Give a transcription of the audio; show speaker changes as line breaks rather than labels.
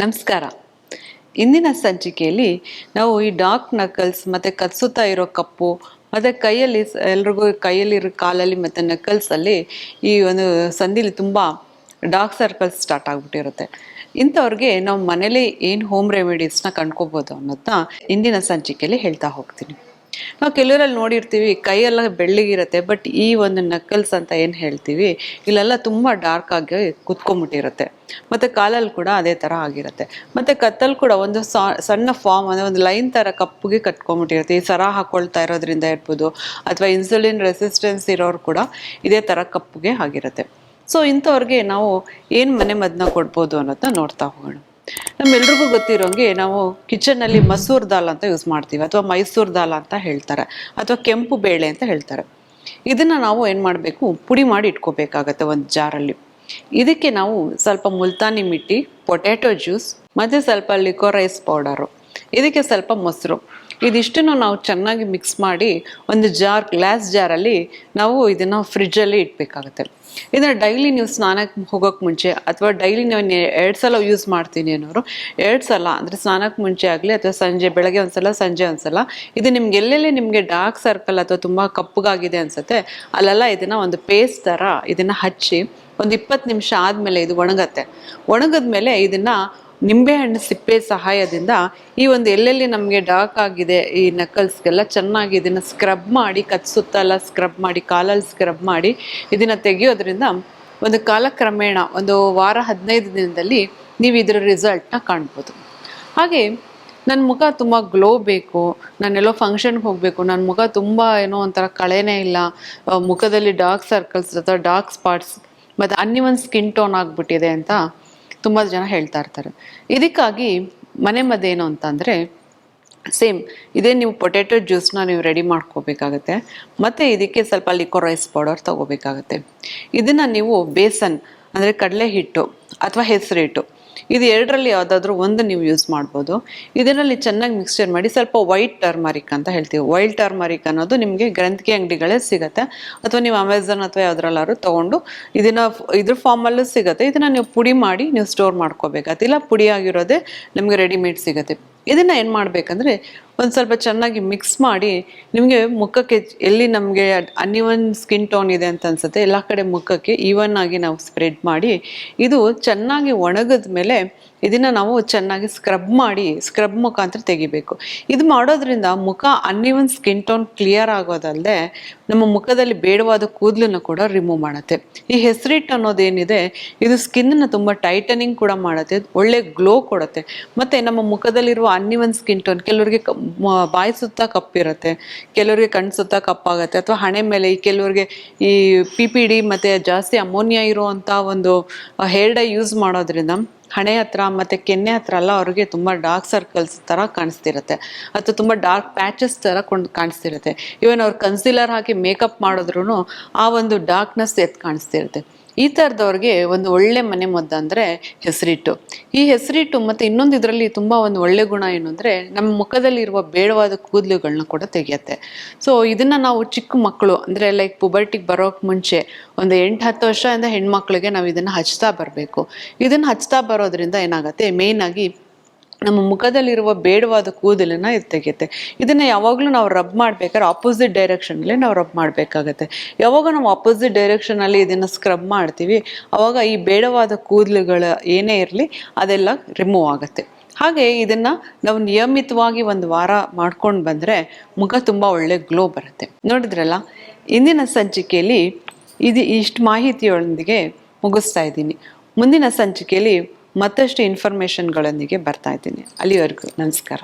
ನಮಸ್ಕಾರ. ಇಂದಿನ ಸಂಚಿಕೆಯಲ್ಲಿ ನಾವು ಈ ಡಾರ್ಕ್ ನಕಲ್ಸ್ ಮತ್ತು ಕತ್ಸುತ್ತಾ ಇರೋ ಕಪ್ಪು ಮತ್ತು ಕೈಯಲ್ಲಿ ಎಲ್ರಿಗೂ ಕೈಯಲ್ಲಿರೋ ಕಾಲಲ್ಲಿ ಮತ್ತು ನಕಲ್ಸಲ್ಲಿ ಈ ಒಂದು ಸಂಧಿಲಿ ತುಂಬ ಡಾರ್ಕ್ ಸರ್ಕಲ್ಸ್ ಸ್ಟಾರ್ಟ್ ಆಗಿಬಿಟ್ಟಿರುತ್ತೆ. ಇಂಥವ್ರಿಗೆ ನಾವು ಮನೇಲಿ ಏನು ಹೋಮ್ ರೆಮಿಡೀಸ್ನ ಕಂಡ್ಕೋಬೋದು ಅನ್ನೋದನ್ನ ಇಂದಿನ ಸಂಚಿಕೆಯಲ್ಲಿ ಹೇಳ್ತಾ ಹೋಗ್ತೀನಿ. ನಾವು ಕೆಲವರಲ್ಲಿ ನೋಡಿರ್ತೀವಿ, ಕೈಯೆಲ್ಲ ಬೆಳ್ಳಗಿರುತ್ತೆ, ಬಟ್ ಈ ಒಂದು ನಕಲ್ಸ್ ಅಂತ ಏನು ಹೇಳ್ತೀವಿ, ಇಲ್ಲೆಲ್ಲ ತುಂಬ ಡಾರ್ಕ್ ಆಗಿ ಕುತ್ಕೊಂಡ್ಬಿಟ್ಟಿರುತ್ತೆ. ಮತ್ತು ಕಾಲಲ್ಲಿ ಕೂಡ ಅದೇ ಥರ ಆಗಿರುತ್ತೆ. ಮತ್ತು ಕತ್ತಲ್ಲಿ ಕೂಡ ಒಂದು ಸಣ್ಣ ಫಾರ್ಮ್ ಅಂದರೆ ಒಂದು ಲೈನ್ ಥರ ಕಪ್ಪುಗೆ ಕಟ್ಕೊಂಡ್ಬಿಟ್ಟಿರುತ್ತೆ. ಈ ಸರ ಹಾಕೊಳ್ತಾ ಇರೋದ್ರಿಂದ ಇರ್ಬೋದು ಅಥವಾ ಇನ್ಸುಲಿನ್ ರೆಸಿಸ್ಟೆನ್ಸ್ ಇರೋರು ಕೂಡ ಇದೇ ಥರ ಕಪ್ಪುಗೆ ಆಗಿರುತ್ತೆ. ಸೊ ಇಂಥವ್ರಿಗೆ ನಾವು ಏನು ಮನೆ ಮದ್ದನ್ನ ಕೊಡ್ಬೋದು ಅನ್ನೋದನ್ನ ನೋಡ್ತಾ ಹೋಗೋಣ. ನಮ್ಮೆಲ್ರಿಗೂ ಗೊತ್ತಿರೋಂಗೆ ನಾವು ಕಿಚನ್ನಲ್ಲಿ ಮಸೂರ್ ದಾಲ್ ಅಂತ ಯೂಸ್ ಮಾಡ್ತೀವಿ, ಅಥವಾ ಮೈಸೂರ್ ದಾಲ್ ಅಂತ ಹೇಳ್ತಾರೆ, ಅಥವಾ ಕೆಂಪು ಬೇಳೆ ಅಂತ ಹೇಳ್ತಾರೆ. ಇದನ್ನ ನಾವು ಏನು ಮಾಡಬೇಕು, ಪುಡಿ ಮಾಡಿ ಇಟ್ಕೋಬೇಕಾಗತ್ತೆ ಒಂದು ಜಾರಲ್ಲಿ. ಇದಕ್ಕೆ ನಾವು ಸ್ವಲ್ಪ ಮುಲ್ತಾನಿ ಮಿಟ್ಟಿ, ಪೊಟ್ಯಾಟೊ ಜ್ಯೂಸ್, ಮತ್ತು ಸ್ವಲ್ಪ ಲಿಕೋರೈಸ್ ಪೌಡರು. ಇದಕ್ಕೆ ಸ್ವಲ್ಪ ಮೊಸರು. ಇದಿಷ್ಟನ್ನು ನಾವು ಚೆನ್ನಾಗಿ ಮಿಕ್ಸ್ ಮಾಡಿ ಒಂದು ಜಾರ್ ಗ್ಲಾಸ್ ಜಾರಲ್ಲಿ ನಾವು ಇದನ್ನು ಫ್ರಿಜ್ಜಲ್ಲಿ ಇಡಬೇಕಾಗುತ್ತೆ. ಇದನ್ನು ಡೈಲಿ ನೀವು ಸ್ನಾನಕ್ಕೆ ಹೋಗೋಕ್ಕೆ ಮುಂಚೆ ಅಥವಾ ಡೈಲಿ ನೀವು ಎರಡು ಸಲ ಯೂಸ್ ಮಾಡ್ತೀನಿ ಅನ್ನೋರು, ಎರಡು ಸಲ ಅಂದರೆ ಸ್ನಾನಕ್ಕೆ ಮುಂಚೆ ಆಗಲಿ ಅಥವಾ ಸಂಜೆ, ಬೆಳಗ್ಗೆ ಒಂದ್ಸಲ, ಸಂಜೆ ಒಂದ್ಸಲ, ಇದು ನಿಮ್ಗೆ ಎಲ್ಲೆಲ್ಲಿ ನಿಮಗೆ ಡಾರ್ಕ್ ಸರ್ಕಲ್ ಅಥವಾ ತುಂಬ ಕಪ್ಪಗಾಗಿದೆ ಅನ್ಸುತ್ತೆ, ಅಲ್ಲೆಲ್ಲ ಇದನ್ನು ಒಂದು ಪೇಸ್ಟ್ ಥರ ಇದನ್ನು ಹಚ್ಚಿ ಒಂದು ಇಪ್ಪತ್ತು ನಿಮಿಷ ಆದಮೇಲೆ ಇದು ಒಣಗತ್ತೆ. ಒಣಗಿದ್ಮೇಲೆ ಇದನ್ನು ನಿಂಬೆಹಣ್ಣು ಸಿಪ್ಪೆ ಸಹಾಯದಿಂದ ಈ ಒಂದು ಎಲ್ಲೆಲ್ಲಿ ನಮಗೆ ಡಾರ್ಕ್ ಆಗಿದೆ ಈ ನಕಲ್ಸ್ಗೆಲ್ಲ ಚೆನ್ನಾಗಿ ಇದನ್ನು ಸ್ಕ್ರಬ್ ಮಾಡಿ ಕತ್ ಸುತ್ತೆಲ್ಲ ಸ್ಕ್ರಬ್ ಮಾಡಿ, ಕಾಲಲ್ಲಿ ಸ್ಕ್ರಬ್ ಮಾಡಿ ಇದನ್ನು ತೆಗೆಯೋದ್ರಿಂದ ಒಂದು ಕಾಲಕ್ರಮೇಣ ಒಂದು ವಾರ ಹದಿನೈದು ದಿನದಲ್ಲಿ ನೀವು ಇದರ ರಿಸಲ್ಟ್ನ ಕಾಣ್ಬೋದು. ಹಾಗೆ ನನ್ನ ಮುಖ ತುಂಬ ಗ್ಲೋ ಬೇಕು, ನಾನೆಲ್ಲೋ ಫಂಕ್ಷನ್ಗೆ ಹೋಗಬೇಕು ನನ್ನ ಮುಖ ತುಂಬ ಏನೋ ಒಂಥರ ಕಳೆನೇ ಇಲ್ಲ, ಮುಖದಲ್ಲಿ ಡಾರ್ಕ್ ಸರ್ಕಲ್ಸ್ ಅಥವಾ ಡಾರ್ಕ್ ಸ್ಪಾಟ್ಸ್ ಮತ್ತು ಅನ್ನಿವನ್ ಸ್ಕಿನ್ ಟೋನ್ ಆಗಿಬಿಟ್ಟಿದೆ ಅಂತ ತುಂಬ ಜನ ಹೇಳ್ತಾ ಇರ್ತಾರೆ. ಇದಕ್ಕಾಗಿ ಮನೆ ಮದ್ದೇನು ಅಂತಂದರೆ ಸೇಮ್ ಇದೇ ನೀವು ಪೊಟ್ಯಾಟೊ ಜ್ಯೂಸ್ನ ನೀವು ರೆಡಿ ಮಾಡ್ಕೋಬೇಕಾಗತ್ತೆ, ಮತ್ತು ಇದಕ್ಕೆ ಸ್ವಲ್ಪ ಲಿಕೋ ರೈಸ್ ಪೌಡರ್ ತಗೋಬೇಕಾಗತ್ತೆ. ಇದನ್ನು ನೀವು ಬೇಸನ್, ಅಂದರೆ ಕಡಲೆ ಹಿಟ್ಟು ಅಥವಾ ಹೆಸರು ಹಿಟ್ಟು ಇದು ಎರಡರಲ್ಲಿ ಯಾವುದಾದ್ರೂ ಒಂದು ನೀವು ಯೂಸ್ ಮಾಡ್ಬೋದು. ಇದರಲ್ಲಿ ಚೆನ್ನಾಗಿ ಮಿಕ್ಸ್ಚರ್ ಮಾಡಿ ಸ್ವಲ್ಪ ವೈಟ್ ಟರ್ಮರಿಕ್ ಅಂತ ಹೇಳ್ತೀವಿ. ವೈಲ್ಡ್ ಟರ್ಮರಿಕ್ ಅನ್ನೋದು ನಿಮಗೆ ಗ್ರಂಥಿಕೆ ಅಂಗಡಿಗಳೇ ಸಿಗುತ್ತೆ. ಅಥವಾ ನೀವು ಅಮೆಝಾನ್ ಅಥವಾ ಯಾವ್ದ್ರಲ್ಲಾದ್ರು ತೊಗೊಂಡು ಇದನ್ನ ಇದ್ರ ಫಾರ್ಮಲ್ಲೂ ಸಿಗುತ್ತೆ. ಇದನ್ನು ನೀವು ಪುಡಿ ಮಾಡಿ ನೀವು ಸ್ಟೋರ್ ಮಾಡ್ಕೋಬೇಕಾಗಿಲ್ಲ ಇಲ್ಲ ಪುಡಿ ಆಗಿರೋದೇ ನಿಮಗೆ ರೆಡಿಮೇಡ್ ಸಿಗುತ್ತೆ. ಇದನ್ನು ಏನು ಮಾಡಬೇಕಂದ್ರೆ ಒಂದು ಸ್ವಲ್ಪ ಚೆನ್ನಾಗಿ ಮಿಕ್ಸ್ ಮಾಡಿ ನಿಮಗೆ ಮುಖಕ್ಕೆ ಎಲ್ಲಿ ನಮಗೆ ಅನ್ಇವನ್ ಸ್ಕಿನ್ ಟೋನ್ ಇದೆ ಅಂತ ಅನ್ಸುತ್ತೆ, ಎಲ್ಲ ಕಡೆ ಮುಖಕ್ಕೆ ಈವನ್ ಆಗಿ ನಾವು ಸ್ಪ್ರೆಡ್ ಮಾಡಿ, ಇದು ಚೆನ್ನಾಗಿ ಒಣಗಿದ ಮೇಲೆ ಇದನ್ನು ನಾವು ಚೆನ್ನಾಗಿ ಸ್ಕ್ರಬ್ ಮಾಡಿ ಸ್ಕ್ರಬ್ ಮುಖಾಂತರ ತೆಗಿಬೇಕು. ಇದು ಮಾಡೋದ್ರಿಂದ ಮುಖ ಅನ್ಯವನ್ ಸ್ಕಿನ್ ಟೋನ್ ಕ್ಲಿಯರ್ ಆಗೋದಲ್ಲದೆ ನಮ್ಮ ಮುಖದಲ್ಲಿ ಬೇಡವಾದ ಕೂದಲನ್ನು ಕೂಡ ರಿಮೂವ್ ಮಾಡುತ್ತೆ. ಈ ಹೆಸರಿಟ್ಟು ಅನ್ನೋದೇನಿದೆ ಇದು ಸ್ಕಿನ್ನ ತುಂಬ ಟೈಟನಿಂಗ್ ಕೂಡ ಮಾಡುತ್ತೆ, ಒಳ್ಳೆ ಗ್ಲೋ ಕೊಡುತ್ತೆ. ಮತ್ತು ನಮ್ಮ ಮುಖದಲ್ಲಿರುವ ಅನ್ಯವನ್ ಸ್ಕಿನ್ ಟೋನ್ ಕೆಲವರಿಗೆ ಬಾಯಿ ಸುತ್ತ ಕಪ್ಪಿರುತ್ತೆ. ಕೆಲವರಿಗೆ ಕಣ್ಣು ಸುತ್ತ ಕಪ್ಪಾಗುತ್ತೆ. ಅಥವಾ ಹಣೆ ಮೇಲೆ ಈ ಕೆಲವರಿಗೆ ಈ ಪಿ ಪಿ ಡಿ ಮತ್ತು ಜಾಸ್ತಿ ಅಮೋನಿಯಾ ಇರುವಂಥ ಒಂದು ಹೇರ್ ಡೈ ಯೂಸ್ ಮಾಡೋದ್ರಿಂದ ಹಣೆ ಹತ್ರ ಮತ್ತು ಕೆನ್ನೆ ಹತ್ರ ಎಲ್ಲ ಅವ್ರಿಗೆ ತುಂಬ ಡಾರ್ಕ್ ಸರ್ಕಲ್ಸ್ ಥರ ಕಾಣಿಸ್ತಿರುತ್ತೆ. ಅಥವಾ ತುಂಬ ಡಾರ್ಕ್ ಪ್ಯಾಚಸ್ ಥರ ಕೊಂಡು ಕಾಣಿಸ್ತಿರುತ್ತೆ. ಇವನ್ ಅವ್ರು ಕನ್ಸಿಲರ್ ಹಾಕಿ ಮೇಕಪ್ ಮಾಡಿದ್ರು ಆ ಒಂದು ಡಾರ್ಕ್ನೆಸ್ ಎದ್ದು ಕಾಣಿಸ್ತಿರುತ್ತೆ. ಈ ಥರದವ್ರಿಗೆ ಒಂದು ಒಳ್ಳೆ ಮನೆ ಮದ್ದು ಅಂದರೆ ಹೆಸರಿಟ್ಟು. ಈ ಹೆಸರಿಟ್ಟು ಮತ್ತು ಇನ್ನೊಂದು ಇದರಲ್ಲಿ ತುಂಬ ಒಂದು ಒಳ್ಳೆ ಗುಣ ಏನು ಅಂದರೆ ನಮ್ಮ ಮುಖದಲ್ಲಿರುವ ಬೇಡವಾದ ಕೂದಲುಗಳನ್ನ ಕೂಡ ತೆಗೆಯುತ್ತೆ. ಸೊ ಇದನ್ನು ನಾವು ಚಿಕ್ಕ ಮಕ್ಕಳು ಅಂದರೆ ಲೈಕ್ ಪುಬರ್ಟಿಗೆ ಬರೋಕ್ಕೆ ಮುಂಚೆ ಒಂದು ಎಂಟು ಹತ್ತು ವರ್ಷದಿಂದ ಹೆಣ್ಮಕ್ಳಿಗೆ ನಾವು ಇದನ್ನು ಹಚ್ತಾ ಬರಬೇಕು. ಇದನ್ನು ಹಚ್ತಾ ಬರೋದ್ರಿಂದ ಏನಾಗುತ್ತೆ? ಮೇಯ್ನಾಗಿ ನಮ್ಮ ಮುಖದಲ್ಲಿರುವ ಬೇಡವಾದ ಕೂದಲನ್ನು ಇದು ತೆಗೆಯುತ್ತೆ. ಇದನ್ನು ಯಾವಾಗಲೂ ನಾವು ರಬ್ ಮಾಡಬೇಕಾದ್ರೆ ಆಪೋಸಿಟ್ ಡೈರೆಕ್ಷನಲ್ಲಿ ನಾವು ರಬ್ ಮಾಡಬೇಕಾಗತ್ತೆ. ಯಾವಾಗ ನಾವು ಆಪೋಸಿಟ್ ಡೈರೆಕ್ಷನಲ್ಲಿ ಇದನ್ನು ಸ್ಕ್ರಬ್ ಮಾಡ್ತೀವಿ ಆವಾಗ ಈ ಬೇಡವಾದ ಕೂದಲುಗಳ ಏನೇ ಇರಲಿ ಅದೆಲ್ಲ ರಿಮೂವ್ ಆಗುತ್ತೆ. ಹಾಗೆ ಇದನ್ನು ನಾವು ನಿಯಮಿತವಾಗಿ ಒಂದು ವಾರ ಮಾಡ್ಕೊಂಡು ಬಂದರೆ ಮುಖ ತುಂಬ ಒಳ್ಳೆ ಗ್ಲೋ ಬರುತ್ತೆ. ನೋಡಿದ್ರಲ್ಲ, ಇಂದಿನ ಸಂಚಿಕೆಯಲ್ಲಿ ಇದು ಇಷ್ಟು ಮಾಹಿತಿಯೊಂದಿಗೆ ಮುಗಿಸ್ತಾ ಇದ್ದೀನಿ. ಮುಂದಿನ ಸಂಚಿಕೆಯಲ್ಲಿ ಮತ್ತಷ್ಟು ಇನ್ಫಾರ್ಮೇಷನ್ಗಳೊಂದಿಗೆ ಬರ್ತಾ ಇದ್ದೀನಿ. ಅಲ್ಲಿವರೆಗೂ ನಮಸ್ಕಾರ.